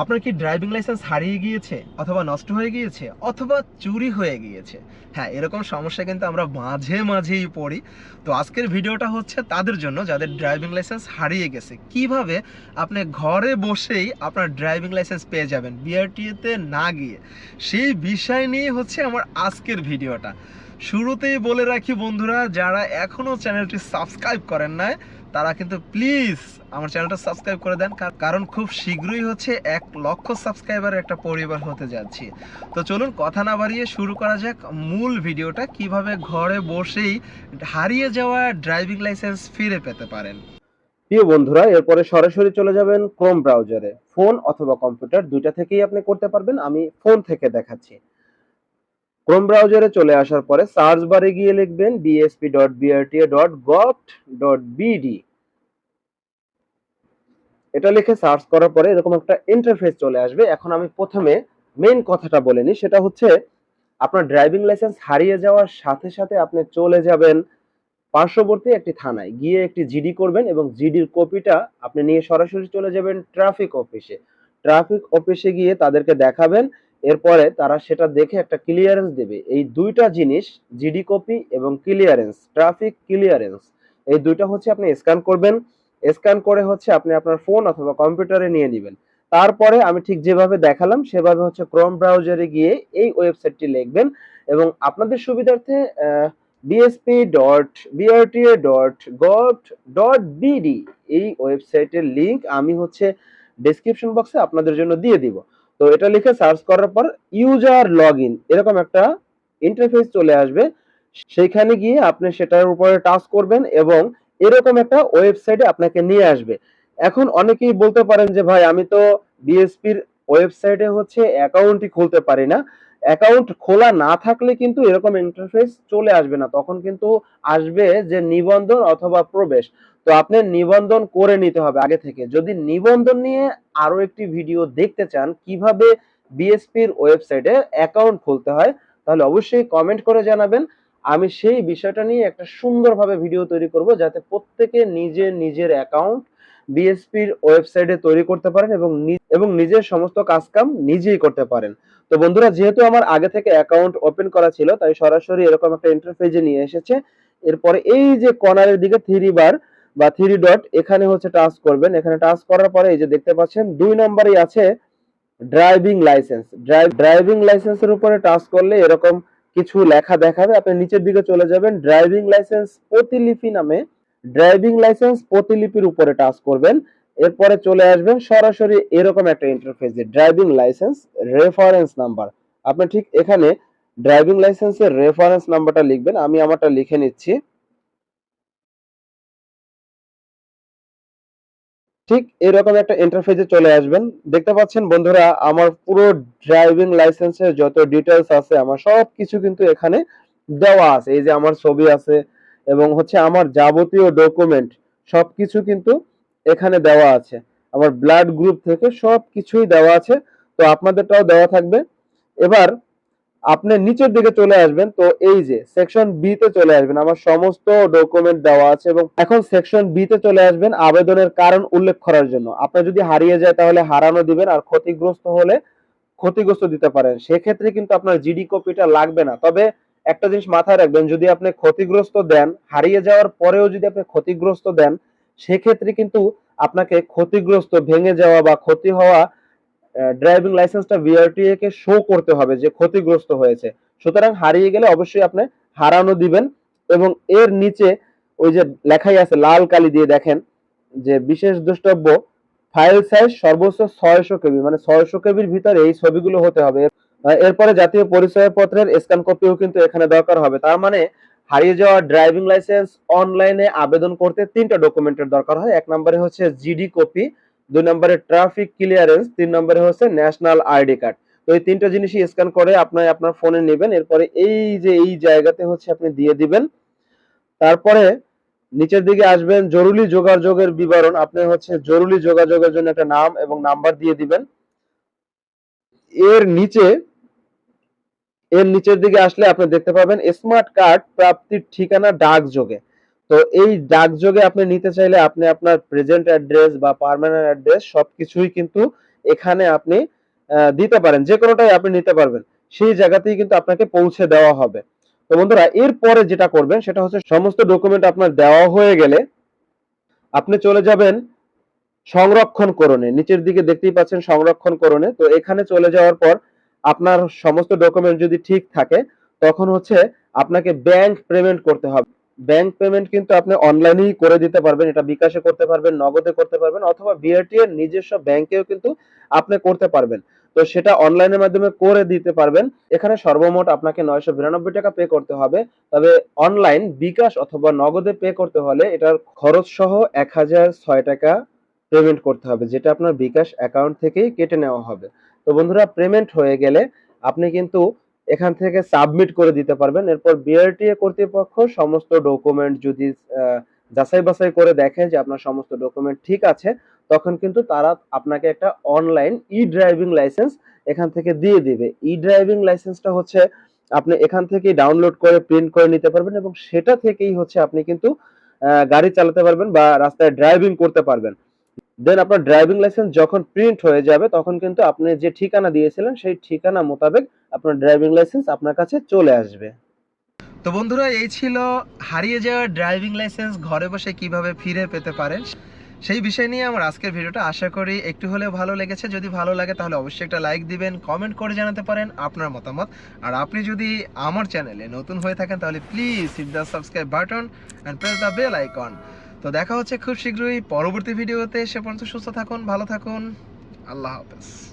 আপনার কি driving licence হারিয়ে গিয়েছে, অথবা নষ্ট হয়ে গিয়েছে, অথবা চুরি হয়ে গিয়েছে? হ্যাঁ এরকম সমস্যা কিন্তু আমরা মাঝে মাঝেই পড়ি। তো আজকের ভিডিওটা হচ্ছে তাদের জন্য যাদের ড্রাইভিং লাইসেন্স হারিয়ে গেছে। কীভাবে আপনি ঘরে বসেই আপনার ড্রাইভিং লাইসেন্স পেয়ে যাবেন বিআরটিএতে না গিয়ে? সেই বিষয় নিয়ে হচ্ছে আমার আজকের ভিডিওটা। শুরুতেই বলে রাখি বন্ধুরা, যারা এখনও চ্যানেলটি সাবস্ক্রাইব করেন না তারা কিন্তু প্লিজ আমার চ্যানেলটা সাবস্ক্রাইব করে দেন কারণ খুব শীঘ্রই হচ্ছে এক লক্ষ সাবস্ক্রাইবার একটা পরিবার হতে যাচ্ছি। তো চলুন, কথা না বাড়িয়ে শুরু করা যাক মূল ভিডিওটা, কীভাবে ঘরে বসেই হারিয়ে যাওয়া ড্রাইভিং লাইসেন্স ফিরে পেতে পারেন। প্রিয় বন্ধুরা, এরপরে সরাসরি চলে যাবেন ক্রোম ব্রাউজারে ফোন অথবা কম্পিউটার দুইটা থেকেই আপনি করতে পারবেন, আমি ফোন থেকে দেখাচ্ছি। ক্রোম ব্রাউজারে চলে আসার পরে সার্চ বারে গিয়ে লিখবেন BSP dot BRTA dot dot BD এটা লিখে সার্চ করার পরে এরকম একটা ইন্টারফেস চলে আসবে। এখন আমি প্রথমে মেইন কথাটা বলে নিই, সেটা হচ্ছে আপনার ড্রাইভিং লাইসেন্স হারিয়ে যাওয়ার সাথে সাথে আপনি চলে যাবেন পার্শ্ববর্তী একটি থানায়। গিয়ে একটি জিডি করবেন এবং জিডির কপিটা আপনি নিয়ে সরাসরি চলে যাবেন ট্রাফিক অফিসে ট্রাফিক অফিসে গিয়ে তাদেরকে দেখাবেন এরপরে তারা সেটা দেখে একটা ক্লিয়ারেন্স দেবে। এই দুইটা জিনিস জিডি কপি এবং ক্লিয়ারেন্স ট্রাফিক ক্লিয়ারেন্স এই দুইটা হচ্ছে আপনি স্ক্যান করবেন। স্ক্যান করে হচ্ছে আপনি আপনার ফোন অথবা কম্পিউটারে নিয়ে নেবেন। তারপরে আমি ঠিক যেভাবে দেখালাম, সেভাবে হচ্ছে ক্রোম ব্রাউজারে গিয়ে এই ওয়েবসাইটটি লিখবেন এবং আপনাদের সুবিধার্থে BSP dot BRTA dot gov dot BD এই ওয়েবসাইটের লিংক আমি হচ্ছে ডেসক্রিপশন বক্সে আপনাদের জন্য দিয়ে দিব। তো এটা লিখে সার্চ করার পর ইউজার লগ এরকম একটা ইন্টারফেস চলে আসবে। সেইখানে গিয়ে আপনি সেটার উপরে টাচ করবেন এবং এরকম একটা ওয়েবসাইটে আপনাকে নিয়ে আসবে। এখন অনেকেই বলতে পারেন যে, ভাই, আমি তো বিএসপির ওয়েবসাইটে হচ্ছে অ্যাকাউন্টই খুলতে পারি না। অ্যাকাউন্ট খোলা না থাকলে কিন্তু এরকম ইন্টারফেস চলে আসবে না। তখন কিন্তু আসবে যে নিবন্ধন অথবা প্রবেশ। তো আপনি নিবন্ধন করে নিতে হবে আগে থেকে। যদি নিবন্ধন নিয়ে আরও একটি ভিডিও দেখতে চান, কীভাবে বিএসপির ওয়েবসাইটে অ্যাকাউন্ট খুলতে হয়, তাহলে অবশ্যই কমেন্ট করে জানাবেন। আমি সেই বিষয়টা নিয়ে একটা সুন্দরভাবে ভিডিও তৈরি করব, যাতে প্রত্যেকে নিজে নিজের অ্যাকাউন্ট বিএসপির ওয়েবসাইটে তৈরি করতে পারেন এবং এবং নিজের সমস্ত কাজকাম নিজেই করতে পারেন। তো বন্ধুরা, যেহেতু আমার আগে থেকে অ্যাকাউন্ট ওপেন করা ছিল, তাই সরাসরি এরকম একটা ইন্টারফেসে নিয়ে এসেছে। এরপরে এই যে কর্নারের দিকে থ্রি বার বা থ্রি ডট এখানে হচ্ছে টাচ করবেন। এখানে টাচ করার পরে এই যে দেখতে পাচ্ছেন, দুই নম্বরেই আছে ড্রাইভিং লাইসেন্স ড্রাইভিং লাইসেন্সের উপরে টাচ করলে এরকম কিছু লেখা দেখাবে। আপনি নিচের দিকে চলে যাবেন ড্রাইভিং লাইসেন্স প্রতিলিপি নামে। ড্রাইভিং লাইসেন্স প্রতিলিপির উপরে টাচ করবেন। এরপরে চলে আসবেন সরাসরি এরকম একটা ইন্টারফেসে ড্রাইভিং লাইসেন্স রেফারেন্স নাম্বার আপনি ঠিক এখানে ড্রাইভিং লাইসেন্সের রেফারেন্স নাম্বারটা লিখবেন, আমি আমারটা লিখে নিচ্ছি। ঠিক এরকম একটা ইন্টারফেসে চলে আসবেন। দেখতে পাচ্ছেন বন্ধুরা, আমার পুরো ড্রাইভিং লাইসেন্সের যত ডিটেলস আছে, আমার সব কিছু কিন্তু এখানে দেওয়া আছে। এই যে আমার ছবি আছে এবং হচ্ছে আমার যাবতীয় ডকুমেন্ট সবকিছু কিন্তু এখানে দেওয়া আছে। আমার ব্লাড গ্রুপ থেকে সব কিছুই দেওয়া আছে। তো আপনাদেরটাও দেওয়া থাকবে। এবার আপনি নিচের দিকে চলে আসবেন। তো এই যে সেকশন বি তে চলে আসবেন। আমার সমস্ত ডকুমেন্ট দেওয়া আছে এবং এখন সেকশন বি তে চলে আসবেন আবেদনের কারণ উল্লেখ করার জন্য। আপনার যদি হারিয়ে যায় তাহলে হারানো দিবেন আর ক্ষতিগ্রস্ত হলে ক্ষতিগ্রস্ত দিতে পারেন। সেক্ষেত্রে কিন্তু আপনার জিডি কপিটা লাগবে না। তবে একটা জিনিস মাথায় রাখবেন, যদি আপনি ক্ষতিগ্রস্ত দেন, হারিয়ে যাওয়ার পরেও যদি আপনি ক্ষতিগ্রস্ত দেন সেক্ষেত্রে কিন্তু আপনাকে ক্ষতিগ্রস্ত, ভেঙে যাওয়া বা ক্ষতি হওয়া ড্রাইভিং লাইসেন্সটা বিআরটিএ কে শো করতে হবে যে ক্ষতিগ্রস্ত হয়েছে। সুতরাং হারিয়ে গেলে অবশ্যই আপনি হারানো দিবেন এবং এর নিচে ওই যে লেখাই আছে, লাল কালি দিয়ে দেখেন যে বিশেষ দ্রষ্টব্য ফাইল সাইজ সর্বোচ্চ ছয়শো কেবি মানে ছয়শো কেবির ভিতরে এই ছবিগুলো হতে হবে। এরপরে জাতীয় পরিচয় পত্রের স্ক্যান কপিও কিন্তু এখানে দরকার হবে। তার মানে হারিয়ে যাওয়া ড্রাইভিং লাইসেন্স অনলাইনে আবেদন করতে তিনটা ডকুমেন্টের দরকার হয়। এক নম্বরে হচ্ছে জিডি কপি দুই নম্বরে ট্রাফিক ক্লিয়ারেন্স তিন নম্বরে হচ্ছে ন্যাশনাল আইডি কার্ড তো এই তিনটা জিনিসই স্ক্যান করে আপনি আপনার ফোনে নেবেন। এরপরে এই যে, এই জায়গাতে হচ্ছে আপনি দিয়ে দিবেন। তারপরে নিচের দিকে আসবেন, জরুরি যোগাযোগের বিবরণ। আপনি হচ্ছে জরুরি যোগাযোগের জন্য একটা নাম এবং নাম্বার দিয়ে দিবেন। এর নিচে এর নিচের দিকে আসলে আপনি দেখতে পাবেন স্মার্ট কার্ড প্রাপ্তির ঠিকানা ডাকযোগে। তো এই ডাকযোগে আপনি নিতে চাইলে আপনি আপনার প্রেজেন্ট অ্যাড্রেস বা পার্মানেন্ট অ্যাড্রেস সবকিছুই কিন্তু এখানে আপনি দিতে পারেন। যে কোনোটাই আপনি নিতে পারবেন, সেই জায়গাতেই কিন্তু আপনাকে পৌঁছে দেওয়া হবে। তো বন্ধুরা, এরপরে যেটা করবেন সেটা হচ্ছে সমস্ত ডকুমেন্ট আপনার দেওয়া হয়ে গেলে আপনি চলে যাবেন সংরক্ষণ করণে। নিচের দিকে দেখতেই পাচ্ছেন সংরক্ষণ করণে। তো এখানে চলে যাওয়ার পর আপনার সমস্ত ডকুমেন্ট যদি ঠিক থাকে, তখন হচ্ছে আপনাকে ব্যাংক পেমেন্ট করতে হবে। ব্যাংক পেমেন্ট কিন্তু আপনি অনলাইনেই করে দিতে পারবেন, এটা বিকাশে করতে পারবেন, নগদে করতে পারবেন, অথবা বিআরটি এর নিজস্ব ব্যাংকেও কিন্তু আপনি করতে পারবেন। তো সেটা অনলাইনের মাধ্যমে করে দিতে পারবেন। এখানে সর্বমোট আপনাকে নয়শো বিরানব্বই টাকা পে করতে হবে। তবে অনলাইন বিকাশ অথবা নগদে পে করতে হলে এটার খরচ সহ এক হাজার ছয় টাকা পেমেন্ট করতে হবে, যেটা আপনার বিকাশ অ্যাকাউন্ট থেকেই কেটে নেওয়া হবে। তো বন্ধুরা পেমেন্ট হয়ে গেলে আপনি কিন্তু এখান থেকে সাবমিট করে দিতে পারবেন। এরপর বিআরটিএ কর্তৃপক্ষ সমস্ত ডকুমেন্ট যদি যাচাই বাছাই করে দেখে যে আপনার সমস্ত ডকুমেন্ট ঠিক আছে, তখন কিন্তু তারা আপনাকে একটা অনলাইন ই ড্রাইভিং লাইসেন্স এখান থেকে দিয়ে দিবে। ই ড্রাইভিং লাইসেন্সটা হচ্ছে আপনি এখান থেকে ডাউনলোড করে প্রিন্ট করে নিতে পারবেন এবং সেটা থেকেই হচ্ছে আপনি কিন্তু গাড়ি চালাতে পারবেন বা রাস্তায় ড্রাইভিং করতে পারবেন। দেন আপনার ড্রাইভিং লাইসেন্স যখন প্রিন্ট হয়ে যাবে, তখন কিন্তু আপনি যে ঠিকানা দিয়েছিলেন, সেই ঠিকানা মোতাবেক আপনার ড্রাইভিং লাইসেন্স আপনার কাছে চলে আসবে। তো বন্ধুরা, এই ছিল হারিয়ে যাওয়া ড্রাইভিং লাইসেন্স ঘরে বসে কীভাবে ফিরে পেতে পারেন, সেই বিষয় নিয়ে আমার আজকের ভিডিওটা আশা করি একটু হলেও ভালো লেগেছে। যদি ভালো লাগে, তাহলে অবশ্যই একটা লাইক দিবেন কমেন্ট করে জানাতে পারেন আপনার মতামত। আর আপনি যদি আমার চ্যানেলে নতুন হয়ে থাকেন, তাহলে please hit the subscribe button and press the bell icon তো দেখা হচ্ছে খুব শীঘ্রই পরবর্তী ভিডিওতে। সে পর্যন্ত সুস্থ থাকুন, ভালো থাকুন। আল্লাহ হাফেজ।